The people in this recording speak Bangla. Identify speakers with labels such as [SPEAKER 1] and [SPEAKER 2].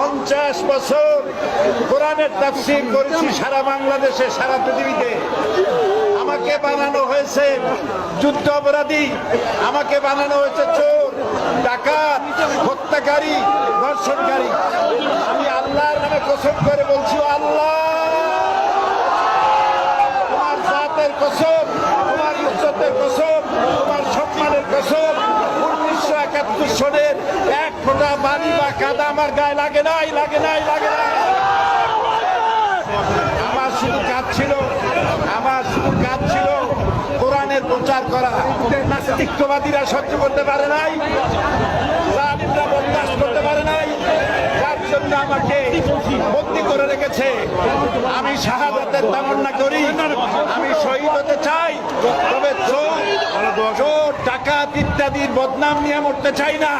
[SPEAKER 1] পঞ্চাশ বছর কোরআনের তাফসির করেছি সারা বাংলাদেশে, সারা পৃথিবীতে। আমাকে বানানো হয়েছে যুদ্ধ অপরাধী, আমাকে বানানো হয়েছে চোর, ডাকাত, হত্যাকারী, ধর্ষণকারী। আমি আল্লাহর নামে কসম করে বলছি আল্লাহ! তোমার জাতের কসম, তোমার ইজ্জতের কসম, তোমার সম্মানের কসম, উনিশশো একাত্তর সনের এক ফোঁটা বাড়ি বা কাদা আমার গায়ে লাগে নাই লাগে নাই, লাগে আমার শুধু কাজ ছিল, আমার শুধু কাজ ছিল কোরআনের প্রচার করা। নাস্তিকবাদীরা সহ্য করতে পারে নাই যার জন্য আমাকে বন্দি করে রেখেছে। আমি শাহাদাতের তামন্না করি, আমি শহীদ হতে চাই, তবে চোর, ডাকাত ইত্যাদির বদনাম নিয়ে মরতে চাই না।